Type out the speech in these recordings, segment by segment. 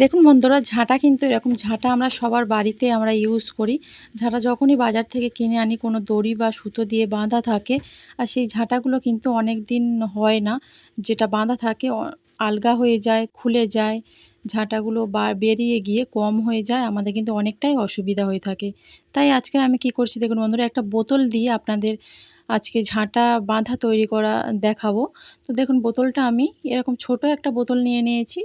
দেখুন বন্ধুরা, ঝাঁটা কিন্তু এরকম ঝাঁটা আমরা সবার বাড়িতে আমরা ইউজ করি। ঝাঁটা যখনই বাজার থেকে কিনে আনি, কোনো দড়ি বা সুতো দিয়ে বাঁধা থাকে, আর সেই ঝাঁটাগুলো কিন্তু অনেক দিন হয় না। যেটা বাঁধা থাকে আলগা হয়ে যায়, খুলে যায়, ঝাঁটাগুলো বা বেরিয়ে গিয়ে কম হয়ে যায়, আমাদের কিন্তু অনেকটাই অসুবিধা হয়ে থাকে। তাই আজকে আমি কি করছি দেখুন বন্ধুরা, একটা বোতল দিয়ে আপনাদের আজকে ঝাঁটা বাঁধা তৈরি করা দেখাবো। তো দেখুন, বোতলটা আমি এরকম ছোট একটা বোতল নিয়ে নিয়েছি।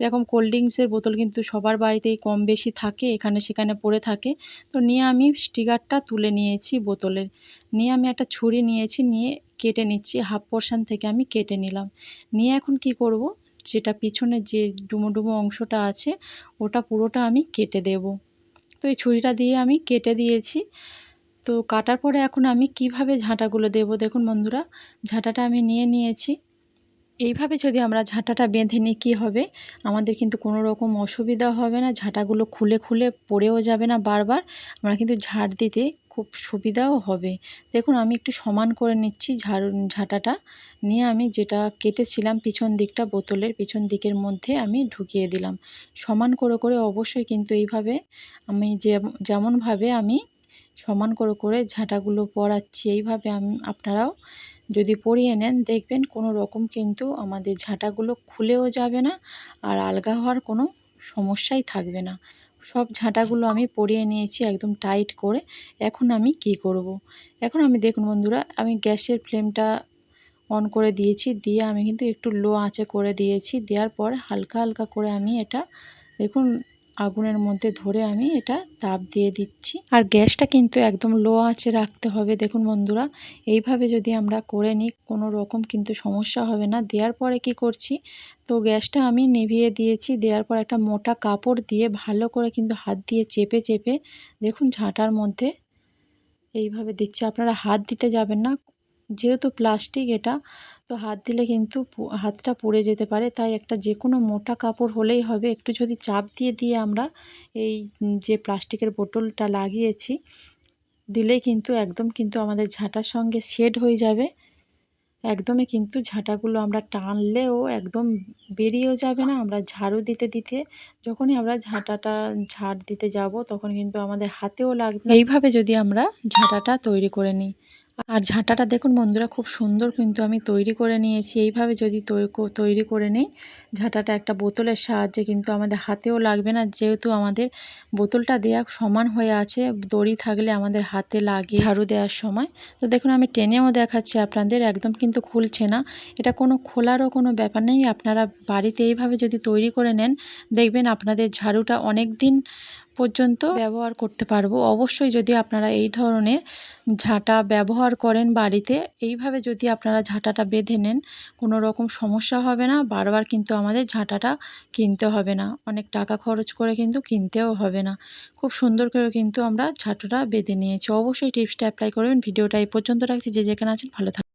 এরকম কোল্ড ড্রিঙ্কসের বোতল কিন্তু সবার বাড়িতেই কম বেশি থাকে, এখানে সেখানে পড়ে থাকে। তো নিয়ে আমি স্টিকারটা তুলে নিয়েছি বোতলের। নিয়ে আমি একটা ছুরি নিয়েছি, নিয়ে কেটে নিচ্ছি, হাফ পোর্শান থেকে আমি কেটে নিলাম। নিয়ে এখন কি করব? যেটা পিছনে যে ডুমো ডুমো অংশটা আছে, ওটা পুরোটা আমি কেটে দেব। তো এই ছুরিটা দিয়ে আমি কেটে দিয়েছি। তো কাটার পরে এখন আমি কীভাবে ঝাঁটাগুলো দেব দেখুন বন্ধুরা, ঝাঁটাটা আমি নিয়ে নিয়েছি। এইভাবে যদি আমরা ঝাঁটাটা বেঁধে নিই কী হবে? আমাদের কিন্তু কোনো রকম অসুবিধা হবে না, ঝাঁটাগুলো খুলে খুলে পড়েও যাবে না বারবার, আমরা কিন্তু ঝাড় দিতে খুব সুবিধাও হবে। দেখুন আমি একটু সমান করে নিচ্ছি ঝাড়, ঝাঁটাটা, নিয়ে আমি যেটা কেটেছিলাম পিছন দিকটা বোতলের পিছন দিকের মধ্যে আমি ঢুকিয়ে দিলাম। সমান করে করে অবশ্যই কিন্তু এইভাবে আমি যে, যেমনভাবে আমি সমান করে করে ঝাঁটাগুলো পরাচ্ছি। এইভাবে আমি, আপনারাও যদি পরিয়ে নেন, দেখবেন কোনো রকম কিন্তু আমাদের ঝাঁটাগুলো খুলেও যাবে না আর আলগা হওয়ার কোনো সমস্যাই থাকবে না। সব ঝাঁটাগুলো আমি পরিয়ে নিয়েছি একদম টাইট করে। এখন আমি কি করব। এখন আমি দেখুন বন্ধুরা, আমি গ্যাসের ফ্লেমটা অন করে দিয়েছি। দিয়ে আমি কিন্তু একটু লো আঁচে করে দিয়েছি। দেওয়ার পর হালকা হালকা করে আমি এটা দেখুন আগুনের মধ্যে ধরে আমি এটা তাপ দিয়ে দিচ্ছি। আর গ্যাসটা কিন্তু একদম লো আঁচে রাখতে হবে। দেখুন বন্ধুরা, এইভাবে যদি আমরা করে নিই, কোনো রকম কিন্তু সমস্যা হবে না। দেওয়ার পরে কি করছি? তো গ্যাসটা আমি নিভিয়ে দিয়েছি। দেওয়ার পর একটা মোটা কাপড় দিয়ে ভালো করে কিন্তু হাত দিয়ে চেপে চেপে দেখুন ঝাঁটার মধ্যে এইভাবে দিচ্ছি। আপনারা হাত দিতে যাবেন না। যেহেতু প্লাস্টিক এটা, তো হাত দিলে কিন্তু হাতটা পুড়ে যেতে পারে। তাই একটা যে কোনো মোটা কাপড় হলেই হবে। একটু যদি চাপ দিয়ে দিয়ে আমরা এই যে প্লাস্টিকের বোতলটা লাগিয়েছি, দিলেই কিন্তু একদম কিন্তু আমাদের ঝাঁটার সঙ্গে শেড হয়ে যাবে। একদমই কিন্তু ঝাঁটাগুলো আমরা টানলেও একদম বেরিয়েও যাবে না। আমরা ঝাড়ু দিতে দিতে যখনই আমরা ঝাঁটাটা ঝাড় দিতে যাব, তখন কিন্তু আমাদের হাতেও লাগবে এইভাবে যদি আমরা ঝাঁটাটা তৈরি করে নিই আর ঝাঁটাটা দেখুন বন্ধুরা খুব সুন্দর কিন্তু আমি তৈরি করে নিয়েছি। এইভাবে যদি তৈরি করে নেই, ঝাঁটাটা একটা বোতলের সাহায্যে কিন্তু আমাদের হাতেও লাগবে না। যেহেতু আমাদের বোতলটা দেওয়া সমান হয়ে আছে, দড়ি থাকলে আমাদের হাতে লাগে ঝাড়ু দেওয়ার সময়। তো দেখুন আমি টেনেও দেখাচ্ছি আপনাদের, একদম কিন্তু খুলছে না। এটা কোনো খোলারও কোনো ব্যাপার নেই। আপনারা বাড়িতে এইভাবে যদি তৈরি করে নেন, দেখবেন আপনাদের ঝাড়ুটা অনেক দিন পর্যন্ত ব্যবহার করতে পারব। অবশ্যই যদি আপনারা এই ধরনের ঝাঁটা ব্যবহার করেন বাড়িতে, এইভাবে যদি আপনারা ঝাঁটাটা বেঁধে নেন, কোনো রকম সমস্যা হবে না। বারবার কিন্তু আমাদের ঝাঁটাটা কিনতে হবে না। অনেক টাকা খরচ করে কিন্তু কিনতেও হবে না। খুব সুন্দর করে কিন্তু আমরা ঝাঁটাটা বেঁধে নিয়েছি। অবশ্যই টিপসটা অ্যাপ্লাই করবেন। ভিডিওটা এই পর্যন্ত রাখছি। যে যেখানে আছেন ভালো থাকবেন